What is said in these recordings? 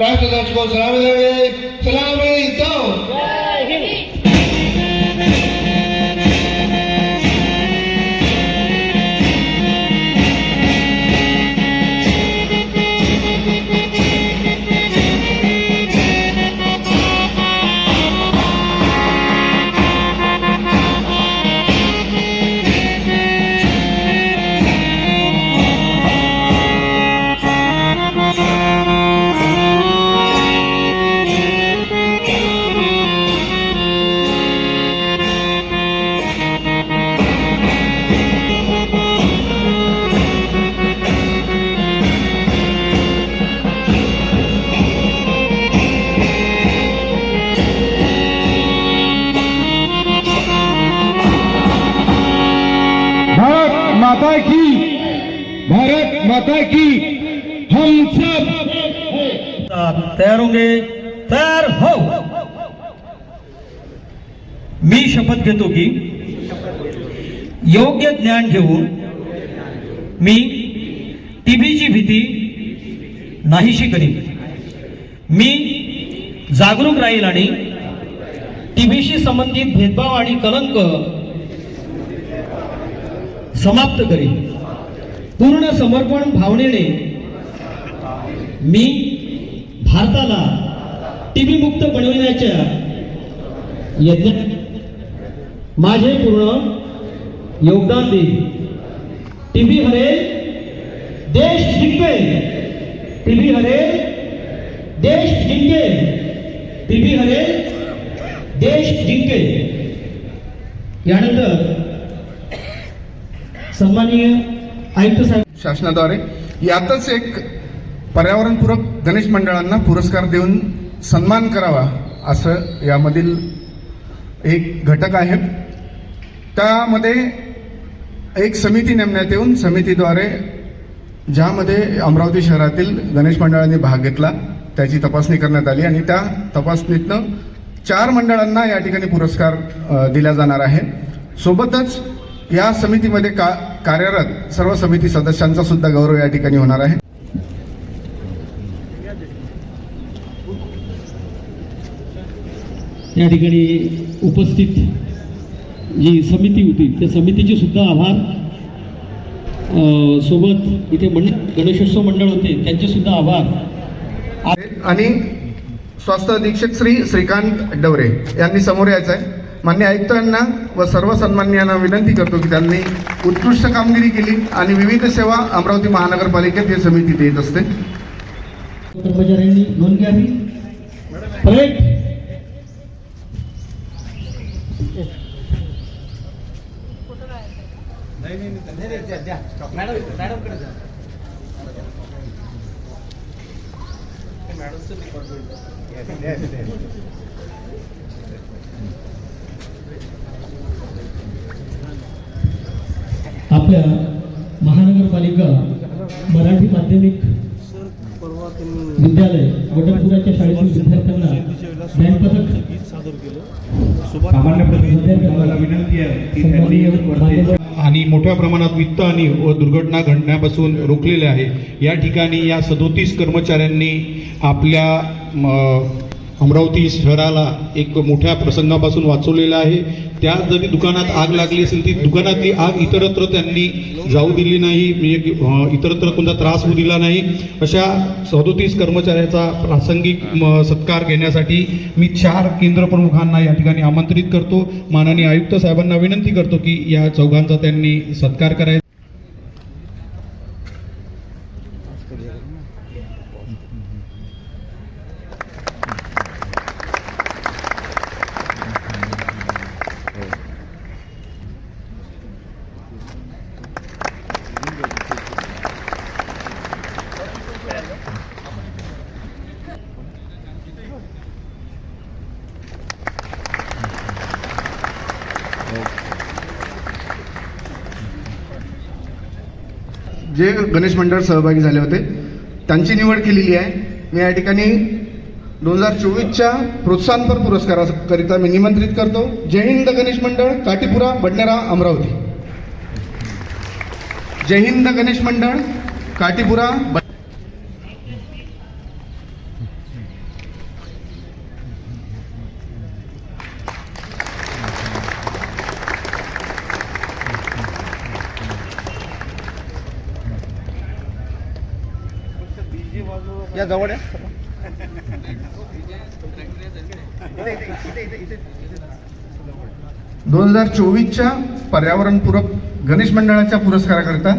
రాష్ట్ర దర్శకోసం రామదేవి సలామే माता की भारत माता की हम सब। तयार होंगे तयार हो। मी शपथ घेतो की योग्य ज्ञान घेऊन मी टीबीची भीती नाहीशी करीन. मी जागरूक राहील आणि टीबीशी संबंधित भेदभाव आणि कलंक समाप्त करीन. पूर्ण समर्पण भावनेने मी भारताला टीबी मुक्त बनविण्याच्या यज्ञात माझे पूर्ण योगदान देईन. टीबी हरेल देश जिंकेल. टीबी हरेल देश जिंकेल. टीबी हरेल देश जिंकेल. यानंतर माननीय आयुक्त साहेब शासनाद्वारे यातच एक पर्यावरणपूरक गणेश मंडळांना पुरस्कार देऊन सन्मान करावा असं यामधील एक घटक आहे. त्यामध्ये एक समिती नेमण्यात येऊन समितीद्वारे ज्यामध्ये अमरावती शहरातील गणेश मंडळांनी भाग घेतला त्याची तपासणी करण्यात आली आणि त्या तपासणीतनं चार मंडळांना या ठिकाणी पुरस्कार दिला जाणार आहे. सोबतच या समितीमध्ये का कार्यरत सर्व समिती सदस्यांचा सुद्धा गौरव या ठिकाणी होणार आहे. या ठिकाणी उपस्थित जी समिती होती त्या समितीचे सुद्धा आभार. सोबत इथे मंडळ गणेशोत्सव मंडळ होते त्यांचे सुद्धा आभार. आणि स्वास्थ्य अधीक्षक श्री श्रीकांत डवरे यांनी समोर यायचं आहे मान्य आयुक्तांना व सर्व सन्मान्यांना विनंती करतो की त्यांनी उत्कृष्ट कामगिरी केली आणि विविध सेवा अमरावती महानगरपालिकेत ही समिती देत असते. कर्मचाऱ्यांनी नोंद घ्यावी. आपल्या महानगरपालिका मराठी माध्यमिक विद्यालय वडपुराच्या शाळेतील विद्यार्थ्यांना ज्ञानपथक सामान्य प्रतिनिधी मला विनंती आहे की त्यांनी वरती आणि मोठ्या प्रमाणात वित्त आणि व दुर्घटना घडण्यापासून रोखलेले आहे. या ठिकाणी या सदोतीस कर्मचाऱ्यांनी आपल्या अमरावती शहराला एक मोठ्या प्रसंगापासून वाचवलेलं आहे. त्या जरी दुकानात आग लागली असेल ती दुकानातली आग इतरत्र त्यांनी जाऊ दिली नाही म्हणजे इतरत्र कोणता त्रास होऊ दिला नाही. अशा सदोतीस कर्मचाऱ्याचा प्रासंगिक सत्कार घेण्यासाठी मी चार केंद्रप्रमुखांना या ठिकाणी आमंत्रित करतो. माननीय आयुक्त साहेबांना विनंती करतो की या चौघांचा त्यांनी सत्कार करायचा. जे गणेश मंडळ सहभागी झाले होते त्यांची निवड केलेली आहे. मी या ठिकाणी दोन हजार चोवीसच्या प्रोत्साहनपर पुरस्काराकरिता मी निमंत्रित करतो. जय हिंद गणेश मंडळ काटीपुरा बडनेरा अमरावती. जय हिंद गणेश मंडळ काटीपुरा दोन हजार चोवीसच्या पर्यावरणपूरक गणेश मंडळाच्या पुरस्काराकरिता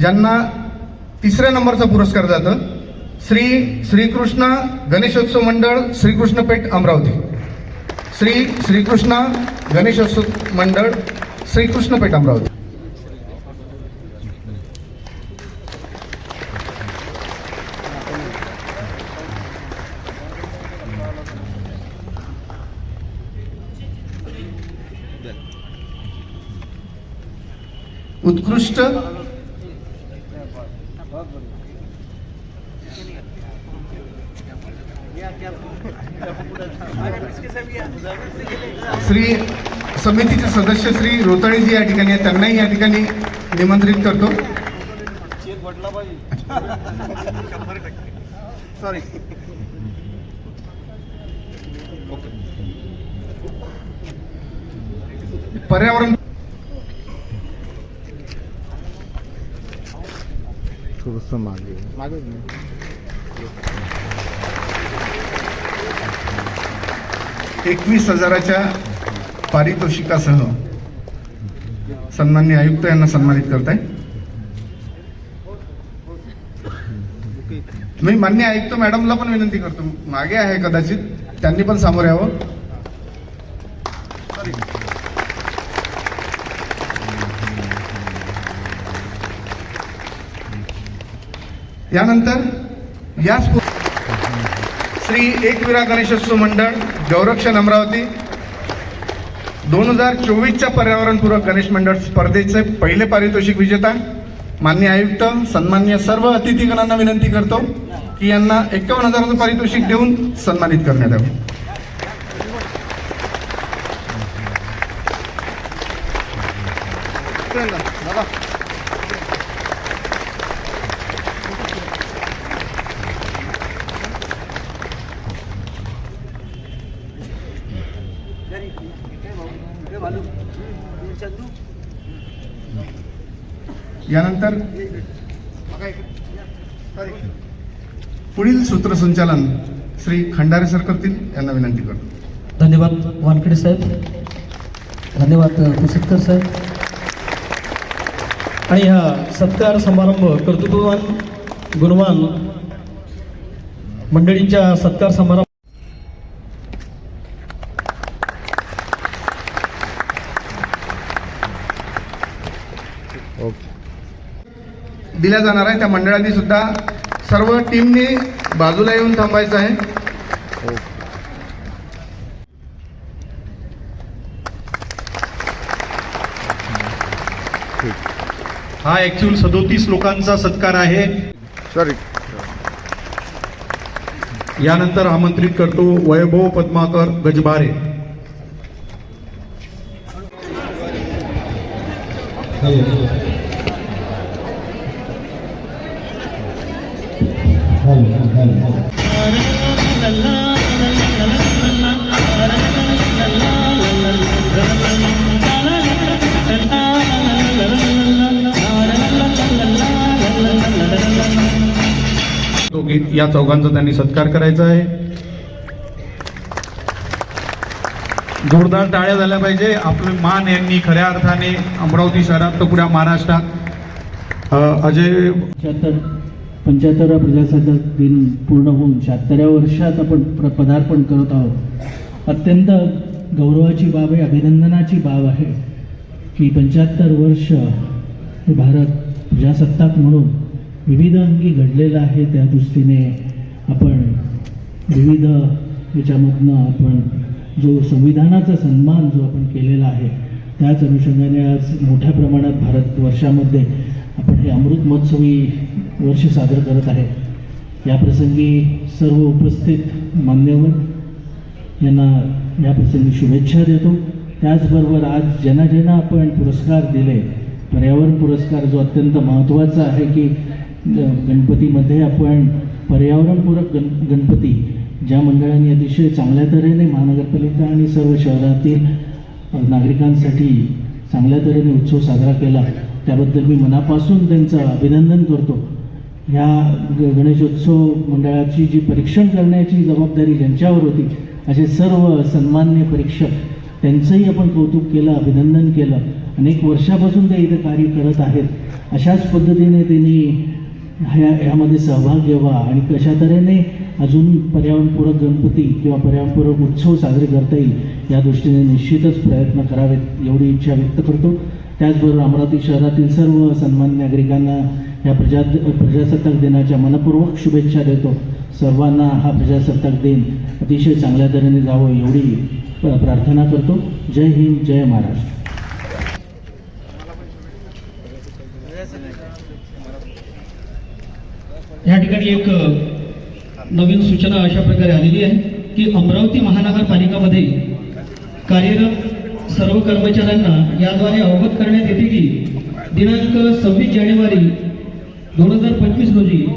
ज्यांना तिसऱ्या नंबरचा पुरस्कार जातं श्री श्रीकृष्ण गणेशोत्सव मंडळ श्रीकृष्णपेठ अमरावती. श्री श्रीकृष्ण गणेशोत्सव मंडळ श्रीकृष्णपेठ अमरावती. उत्कृष्ट श्री समितीचे सदस्य श्री रोतळेजी या ठिकाणी आहेत. त्यांनाही या ठिकाणी निमंत्रित करतो. सॉरी पर्यावरण एकवीस हजाराच्या पारितोषिकासह सन्मान्य आयुक्त यांना सन्मानित करताय. मी मान्य आयुक्त मॅडमला पण विनंती करतो. मागे आहे कदाचित त्यांनी पण सामोरे यावं. यानंतर याच श्री एकविरा गणेशोत्सव मंडळ गौरक्षण अमरावती. दोन हजार चोवीसच्या पर्यावरणपूरक गणेश मंडळ स्पर्धेचे पहिले पारितोषिक विजेता मान्य आयुक्त सन्मान्य सर्व अतिथीगणांना विनंती करतो की यांना एकावन्न हजाराचं पारितोषिक देऊन सन्मानित करण्यात यावं. यानंतर पुढील सूत्रसंचालन श्री खंडारे सर करतील यांना विनंती करतो. धन्यवाद वानखेडे साहेब. धन्यवाद कुसतकर साहेब. आणि हा सत्कार समारंभ कर्तृत्ववान गुणवान मंडळींच्या सत्कार समारंभ दिल्या जाणार आहे. त्या मंडळांनी सुद्धा सर्व टीमने बाजूला येऊन थांबायचं आहे. हा ऍक्च्युअल सदोतीस लोकांचा सत्कार आहे. यानंतर आमंत्रित करतो वैभव पद्माकर गजबारे. या चौघांचा त्यांनी सत्कार करायचा आहे. जोरदार टाळ्या झाल्या पाहिजे. आपले मान यांनी खऱ्या अर्थाने अमरावती शहरात तर पुऱ्या महाराष्ट्रात. अजय पंच्याहत्तर पंच्याहत्तरा प्रजासत्ताक दिन पूर्ण होऊन शहात्तराव्या वर्षात आपण प्र पदार्पण करत आहोत. अत्यंत गौरवाची बाब आहे अभिनंदनाची बाब आहे की पंच्याहत्तर वर्ष हे भारत प्रजासत्ताक म्हणून विविध अंगी घडलेलं आहे. त्या दृष्टीने आपण विविध याच्यामधनं आपण जो संविधानाचा सन्मान जो आपण केलेला आहे त्याच अनुषंगाने आज मोठ्या प्रमाणात भारत वर्षामध्ये आपण हे अमृत महोत्सवी वर्ष साजरं करत आहे. याप्रसंगी सर्व उपस्थित मान्यवर यांना या प्रसंगी शुभेच्छा देतो. त्याचबरोबर आज ज्यांना ज्यांना आपण पुरस्कार दिले पर्यावरण पुरस्कार जो अत्यंत महत्त्वाचा आहे की ग- गणपतीमध्ये आपण पर्यावरणपूरक गण गणपती ज्या मंडळांनी अतिशय चांगल्या तऱ्हेने महानगरपालिका आणि सर्व शहरातील नागरिकांसाठी चांगल्या तऱ्हेने उत्सव साजरा केला त्याबद्दल मी मनापासून त्यांचं अभिनंदन करतो. ह्या ग- गणेशोत्सव मंडळाची जी परीक्षण करण्याची जबाबदारी ज्यांच्यावर होती असे सर्व सन्मान्य परीक्षक त्यांचंही आपण कौतुक केलं अभिनंदन केलं. अनेक वर्षापासून ते इथं कार्य करत आहेत. अशाच पद्धतीने त्यांनी ह्या ह्यामध्ये सहभाग घ्यावा आणि कशा तऱ्हेने अजून पर्यावरणपूरक गणपती किंवा पर्यावरणपूरक उत्सव साजरे करता येईल या दृष्टीने निश्चितच प्रयत्न करावेत एवढी इच्छा व्यक्त करतो. त्याचबरोबर अमरावती शहरातील सर्व सन्मान नागरिकांना या प्रजा प्रजासत्ताक दिनाच्या मनपूर्वक शुभेच्छा देतो. सर्वांना हा प्रजासत्ताक दिन अतिशय चांगल्या तऱ्हेने जावं एवढी प्रार्थना करतो. जय हिंद जय महाराष्ट्र. या ठिकाणी एक नवीन सूचना अशा प्रकारे आलेली आहे की अमरावती महानगरपालिकामध्ये कार्यरत सर्व कर्मचाऱ्यांना याद्वारे अवगत करण्यात येते की दिनांक सव्वीस जानेवारी दोन हजार पंचवीस रोजी